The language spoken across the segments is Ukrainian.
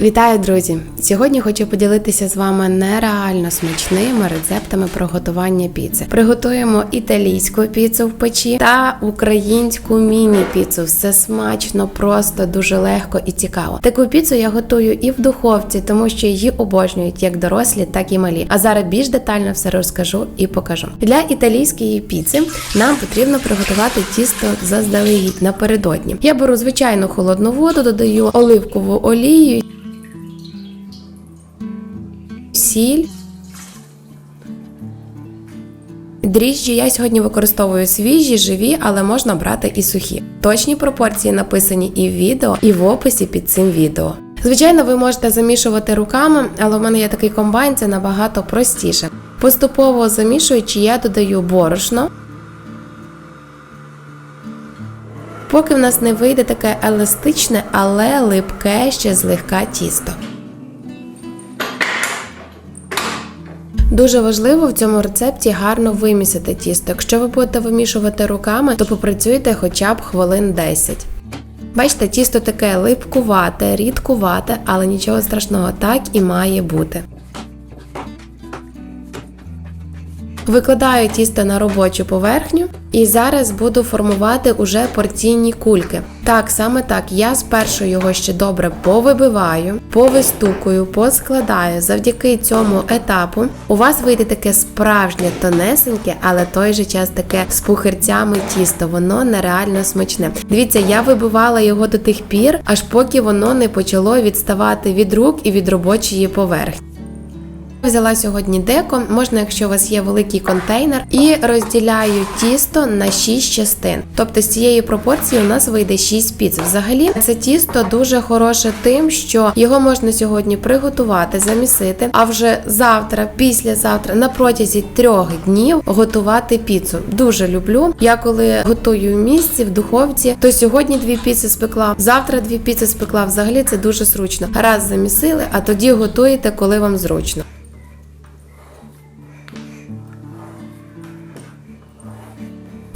Вітаю, друзі! Сьогодні хочу поділитися з вами нереально смачними рецептами приготування піци. Приготуємо італійську піцу в печі та українську міні-піцу. Все смачно, просто дуже легко і цікаво. Таку піцу я готую і в духовці, тому що її обожнюють як дорослі, так і малі. А зараз більш детально все розкажу і покажу. Для італійської піци нам потрібно приготувати тісто заздалегідь напередодні. Я беру звичайну холодну воду, додаю оливкову олію. Сіль. Дріжджі я сьогодні використовую свіжі, живі, але можна брати і сухі. Точні пропорції написані і в відео, і в описі під цим відео. Звичайно, ви можете замішувати руками, але в мене є такий комбайн, це набагато простіше. Поступово замішуючи, я додаю борошно. Поки в нас не вийде таке еластичне, але липке ще злегка тісто. Дуже важливо в цьому рецепті гарно вимісити тісто. Якщо ви будете вимішувати руками, то попрацюйте хоча б хвилин 10. Бачите, тісто таке липкувате, рідкувате, але нічого страшного, так і має бути. Викладаю тісто на робочу поверхню і зараз буду формувати уже порційні кульки. Так, саме так, я спершу його ще добре повибиваю, повистукую, поскладаю. Завдяки цьому етапу у вас вийде таке справжнє тонесеньке, але той же час таке з пухирцями тісто. Воно нереально смачне. Дивіться, я вибивала його до тих пір, аж поки воно не почало відставати від рук і від робочої поверхні. Взяла сьогодні деко, можна, якщо у вас є великий контейнер, і розділяю тісто на 6 частин. Тобто з цієї пропорції у нас вийде 6 піц. Взагалі, це тісто дуже хороше тим, що його можна сьогодні приготувати, замісити, а вже завтра, післязавтра, на протязі трьох днів готувати піцу. Дуже люблю. Я коли готую в місці в духовці, то сьогодні дві піци спекла, завтра дві піци спекла. Взагалі це дуже зручно. Раз замісили, а тоді готуєте, коли вам зручно.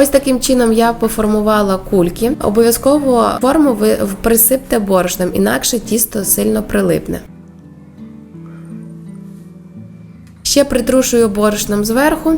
Ось таким чином я поформувала кульки. Обов'язково форму ви присипте борошном, інакше тісто сильно прилипне. Ще притрушую борошном зверху.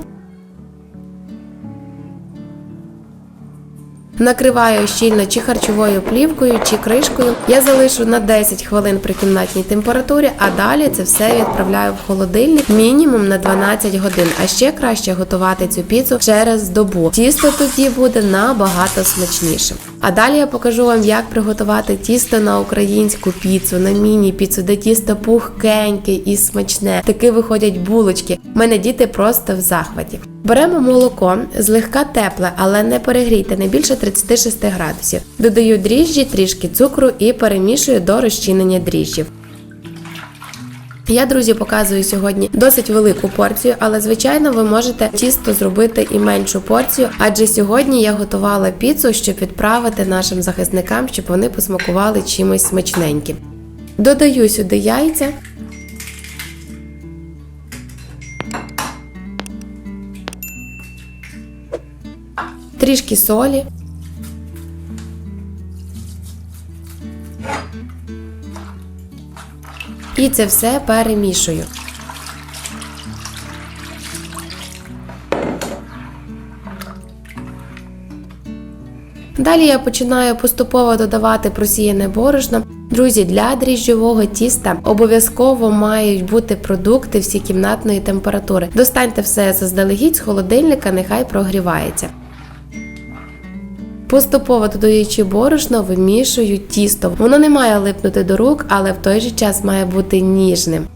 Накриваю щільно чи харчовою плівкою, чи кришкою. Я залишу на 10 хвилин при кімнатній температурі, а далі це все відправляю в холодильник мінімум на 12 годин. А ще краще готувати цю піцу через добу. Тісто тоді буде набагато смачнішим. А далі я покажу вам, як приготувати тісто на українську піцу, на міні-піцу, де тісто пухкеньке і смачне. Таки виходять булочки. У мене діти просто в захваті. Беремо молоко, злегка тепле, але не перегрійте, не більше 36 градусів. Додаю дріжджі, трішки цукру і перемішую до розчинення дріжджів. Я, друзі, показую сьогодні досить велику порцію, але звичайно ви можете тісто зробити і меншу порцію, адже сьогодні я готувала піцу, щоб відправити нашим захисникам, щоб вони посмакували чимось смачненьким. Додаю сюди яйця. Трішки солі. І це все перемішую. Далі я починаю поступово додавати просіяне борошно. Друзі, для дріжджового тіста обов'язково мають бути продукти всі кімнатної температури. Достаньте все заздалегідь з холодильника, нехай прогрівається. Поступово додаючи борошно, вимішую тісто. Воно не має липнути до рук, але в той же час має бути ніжним.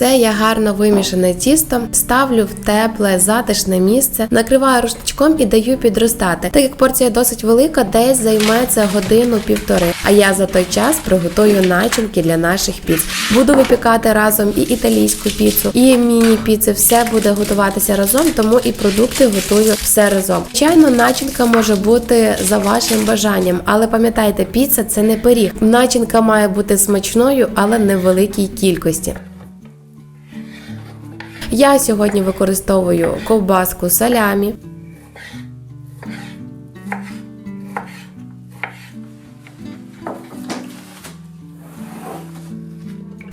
Все я гарно вимішане тісто, ставлю в тепле, затишне місце, накриваю рушничком і даю підростати. Так як порція досить велика, десь займе це годину-півтори. А я за той час приготую начинки для наших піц. Буду випікати разом і італійську піцу, і міні-піци. Все буде готуватися разом, тому і продукти готую все разом. Звичайно, начинка може бути за вашим бажанням, але пам'ятайте, піца це не пиріг. Начинка має бути смачною, але не в великій кількості. Я сьогодні використовую ковбаску салямі.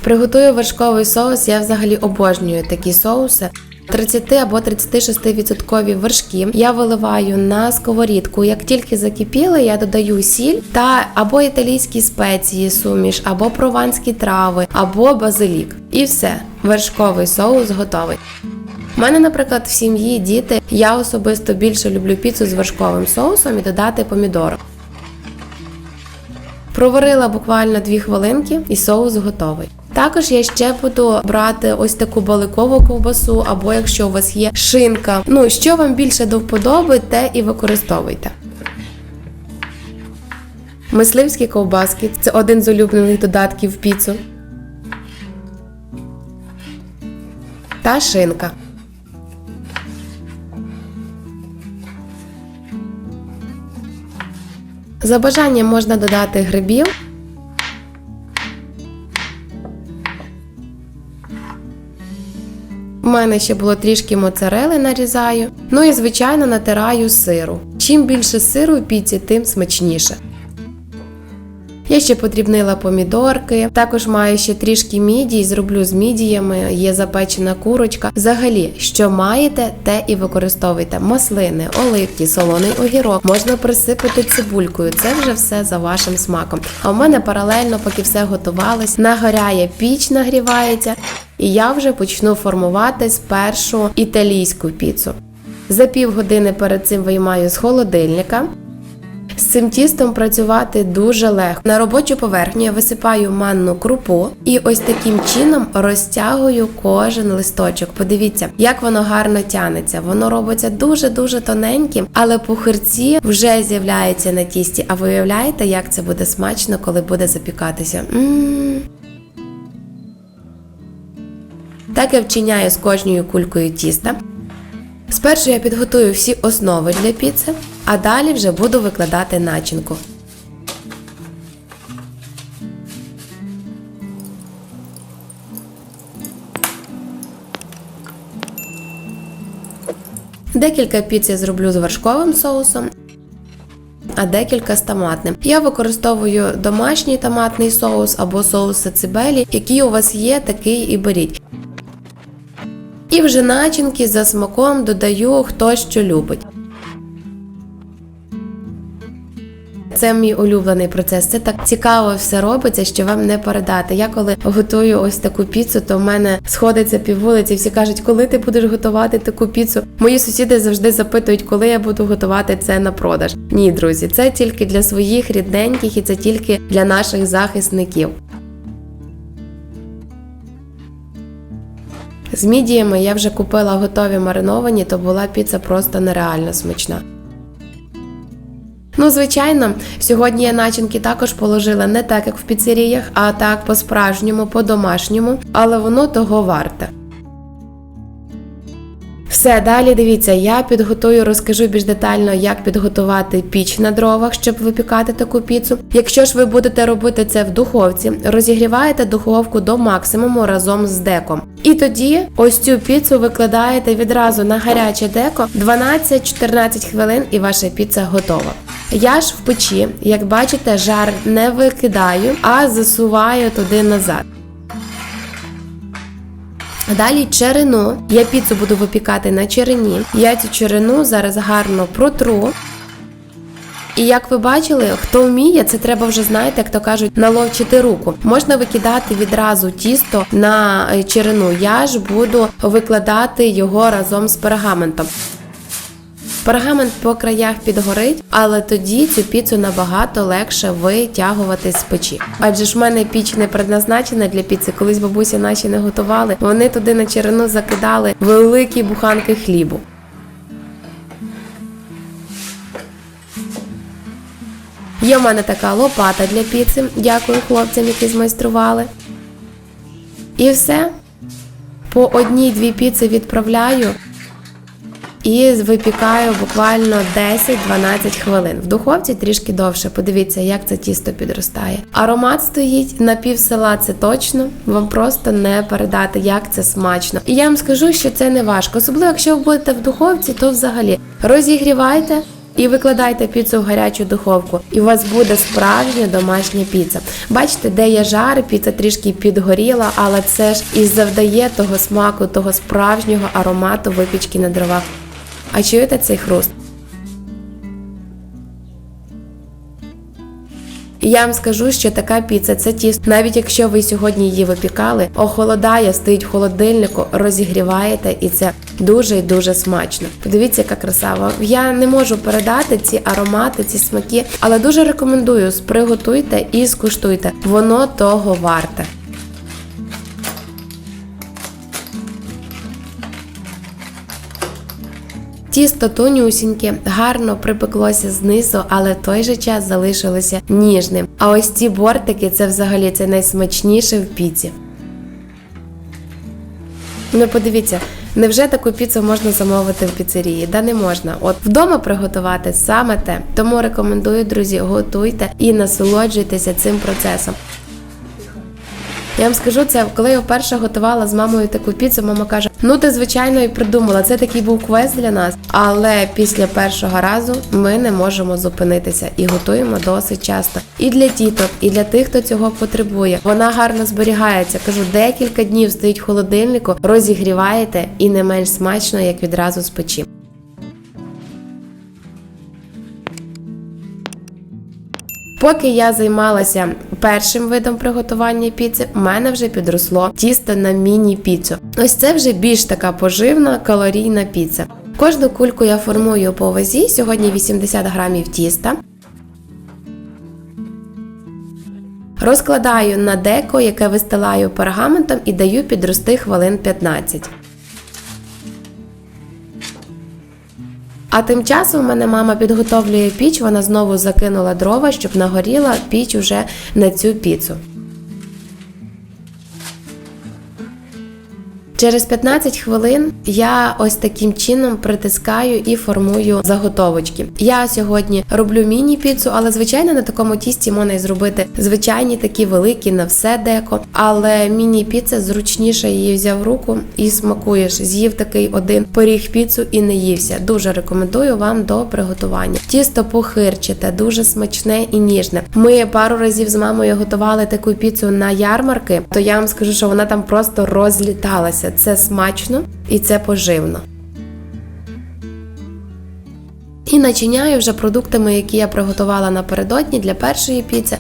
Приготую вершковий соус. Я взагалі обожнюю такі соуси. 30 або 36% вершки я виливаю на сковорідку. Як тільки закипіли, я додаю сіль та або італійські спеції, суміш, або прованські трави, або базилік. І все, вершковий соус готовий. У мене, наприклад, в сім'ї діти. Я особисто більше люблю піцу з вершковим соусом і додати помідор. Проварила буквально 2 хвилинки і соус готовий. Також я ще буду брати ось таку баликову ковбасу, або якщо у вас є шинка. Ну, що вам більше до вподоби, те і використовуйте. Мисливські ковбаски це один з улюблених додатків в піцу. Та шинка. За бажанням можна додати грибів. У мене ще було трішки моцарели нарізаю. Ну і звичайно натираю сиру. Чим більше сиру в піці, тим смачніше. Я ще подрібнила помідорки, також маю ще трішки мідій, зроблю з мідіями, є запечена курочка. Взагалі, що маєте, те і використовуйте. Маслини, оливки, солоний огірок, можна присипати цибулькою. Це вже все за вашим смаком. А в мене паралельно, поки все готувалось, нагоряє піч, нагрівається, і я вже почну формувати спершу італійську піцу. За півгодини перед цим виймаю з холодильника. З цим тістом працювати дуже легко. На робочу поверхню я висипаю манну крупу і ось таким чином розтягую кожен листочок. Подивіться, як воно гарно тянеться. Воно робиться дуже-дуже тоненьким, але пухирці вже з'являються на тісті. А ви уявляєте, як це буде смачно, коли буде запікатися? М-м-м. Так я вчиняю з кожною кулькою тіста. Спершу я підготую всі основи для піци, а далі вже буду викладати начинку. Декілька піц я зроблю з вершковим соусом, а декілька з томатним. Я використовую домашній томатний соус або соус сацибелі, який у вас є, такий і беріть. І вже начинки за смаком додаю хто що любить. Це мій улюблений процес. Це так цікаво все робиться, що вам не передати. Я коли готую ось таку піцу, то в мене сходиться піввулиці. Всі кажуть, коли ти будеш готувати таку піцу. Мої сусіди завжди запитують, коли я буду готувати це на продаж. Ні, друзі, це тільки для своїх рідненьких і це тільки для наших захисників. З мідіями я вже купила готові мариновані, то була піца просто нереально смачна. Ну, звичайно, сьогодні я начинки також положила не так, як в піцеріях, а так по-справжньому, по-домашньому, але воно того варте. Все, далі дивіться, я підготую, розкажу більш детально, як підготувати піч на дровах, щоб випікати таку піцу. Якщо ж ви будете робити це в духовці, розігріваєте духовку до максимуму разом з деком. І тоді ось цю піцу викладаєте відразу на гаряче деко 12-14 хвилин, і ваша піца готова. Я ж в печі, як бачите, жар не викидаю, а засуваю туди назад. Далі черену. Я піцу буду випікати на черені. Я цю черену зараз гарно протру. І як ви бачили, хто вміє, це треба вже знаєте, як то кажуть, наловчити руку. Можна викидати відразу тісто на черину. черену. Я ж буду викладати його разом з пергаментом. Пергамент по краях підгорить, але тоді цю піцу набагато легше витягувати з печі. Адже ж в мене піч не предназначена для піци. Колись бабусі наші не готували. Вони туди на черену закидали великі буханки хлібу. Є в мене така лопата для піци. Дякую хлопцям, які змайстрували. І все. По одній-дві піци відправляю і випікаю буквально 10-12 хвилин. В духовці трішки довше. Подивіться, як це тісто підростає. Аромат стоїть на пів села, це точно. Вам просто не передати, як це смачно. І я вам скажу, що це не важко. Особливо, якщо ви будете в духовці, то взагалі розігрівайте. І викладайте піцу в гарячу духовку, і у вас буде справжня домашня піца. Бачите, де є жар, піца трішки підгоріла, але це ж і завдає того смаку, того справжнього аромату випічки на дровах. А чуєте цей хруст? Я вам скажу, що така піца це тісто. Навіть якщо ви сьогодні її випікали, охолодає, стоїть в холодильнику, розігріваєте, і це дуже і дуже смачно. Подивіться, яка красава. Я не можу передати ці аромати, ці смаки, але дуже рекомендую приготуйте і скуштуйте. Воно того варте. Тісто тонюсіньке, гарно припеклося знизу, але в той же час залишилося ніжним. А ось ці бортики це взагалі це найсмачніше в піці. Ну, подивіться, невже таку піцу можна замовити в піцерії? Да не можна. От вдома приготувати саме те. Тому рекомендую, друзі, готуйте і насолоджуйтеся цим процесом. Я вам скажу це, коли я вперше готувала з мамою таку піцу, мама каже: ну ти звичайно і придумала. Це такий був квест для нас. Але після першого разу ми не можемо зупинитися і готуємо досить часто. І для діток, і для тих, хто цього потребує. Вона гарно зберігається. Кажу, декілька днів стоїть в холодильнику, розігріваєте і не менш смачно, як відразу з печі. Поки я займалася першим видом приготування піци, у мене вже підросло тісто на міні-піцу. Ось це вже більш така поживна калорійна піца. Кожну кульку я формую по вазі, сьогодні 80 грамів тіста. Розкладаю на деко, яке вистилаю пергаментом і даю підрости хвилин 15. А тим часом в мене мама підготовлює піч, вона знову закинула дрова, щоб нагоріла піч уже на цю піцу. Через 15 хвилин я ось таким чином притискаю і формую заготовочки. Я сьогодні роблю міні-піцу, але звичайно на такому тісті можна і зробити звичайні такі великі на все деко. Але міні-піца зручніше її взяв в руку і смакуєш. З'їв такий один поріг піцу і не ївся. Дуже рекомендую вам до приготування. Тісто похирчите, дуже смачне і ніжне. Ми пару разів з мамою готували таку піцу на ярмарки, то я вам скажу, що вона там просто розліталася. Це смачно і це поживно. І начиняю вже продуктами, які я приготувала напередодні для першої піци.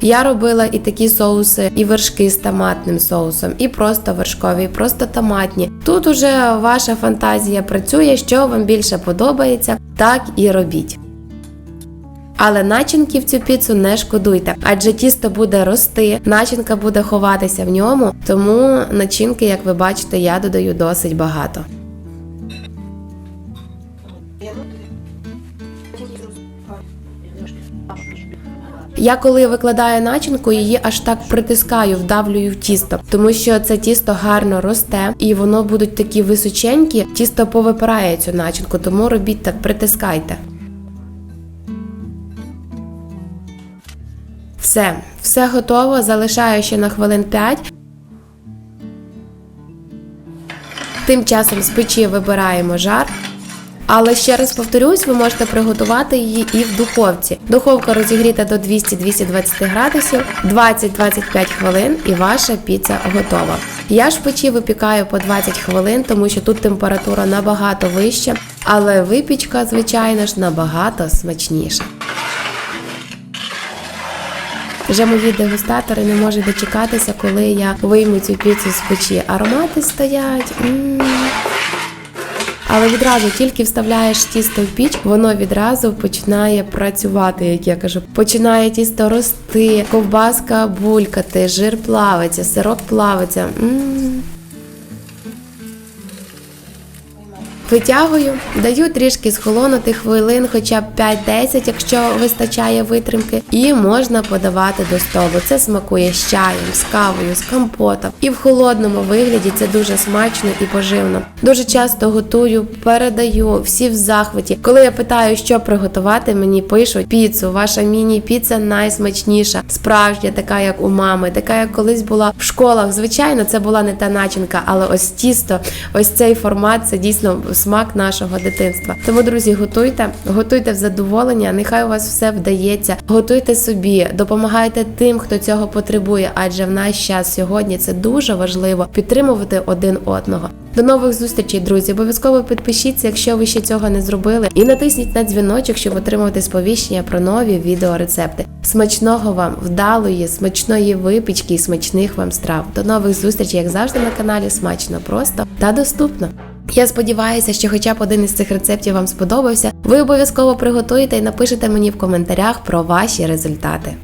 Я робила і такі соуси, і вершки з томатним соусом, і просто вершкові, і просто томатні. Тут уже ваша фантазія працює, що вам більше подобається, так і робіть. Але начинки в цю піцу не шкодуйте, адже тісто буде рости, начинка буде ховатися в ньому, тому начинки, як ви бачите, я додаю досить багато. Я коли викладаю начинку, її аж так притискаю, вдавлюю в тісто, тому що це тісто гарно росте і воно будуть такі височенькі, тісто повипирає цю начинку, тому робіть так, притискайте. Все, все готово. Залишаю ще на хвилин 5. Тим часом з печі вибираємо жар. Але ще раз повторюсь, ви можете приготувати її і в духовці. Духовка розігріта до 200-220 градусів, 20-25 хвилин, і ваша піца готова. Я ж печі випікаю по 20 хвилин, тому що тут температура набагато вища, але випічка, звичайно ж, набагато смачніша. Вже мої дегустатори не можуть дочекатися, коли я вийму цю піцу з печі. Аромати стоять. М-м-м. Але відразу тільки вставляєш тісто в піч, воно відразу починає працювати, як я кажу. Починає тісто рости, ковбаска булькати, жир плавиться, сирок плавиться. м Витягую, даю трішки схолонути хвилин, хоча б 5-10, якщо вистачає витримки, і можна подавати до столу. Це смакує з чаєм, з кавою, з компотом. І в холодному вигляді це дуже смачно і поживно. Дуже часто готую, передаю, всі в захваті. Коли я питаю, що приготувати, мені пишуть піцу. Ваша міні-піца найсмачніша, справжня, така як у мами, така як колись була в школах. Звичайно, це була не та начинка, але ось тісто, ось цей формат це дійсно смак нашого дитинства. Тому, друзі, готуйте, готуйте в задоволення. Нехай у вас все вдається. Готуйте собі, допомагайте тим, хто цього потребує, адже в наш час сьогодні це дуже важливо підтримувати один одного. До нових зустрічей, друзі. Обов'язково підпишіться, якщо ви ще цього не зробили, і натисніть на дзвіночок, щоб отримувати сповіщення про нові відеорецепти. Смачного вам, вдалої, смачної випічки і смачних вам страв. До нових зустрічей, як завжди, на каналі Смачно, просто та доступно. Я сподіваюся, що хоча б один із цих рецептів вам сподобався. Ви обов'язково приготуєте і напишете мені в коментарях про ваші результати.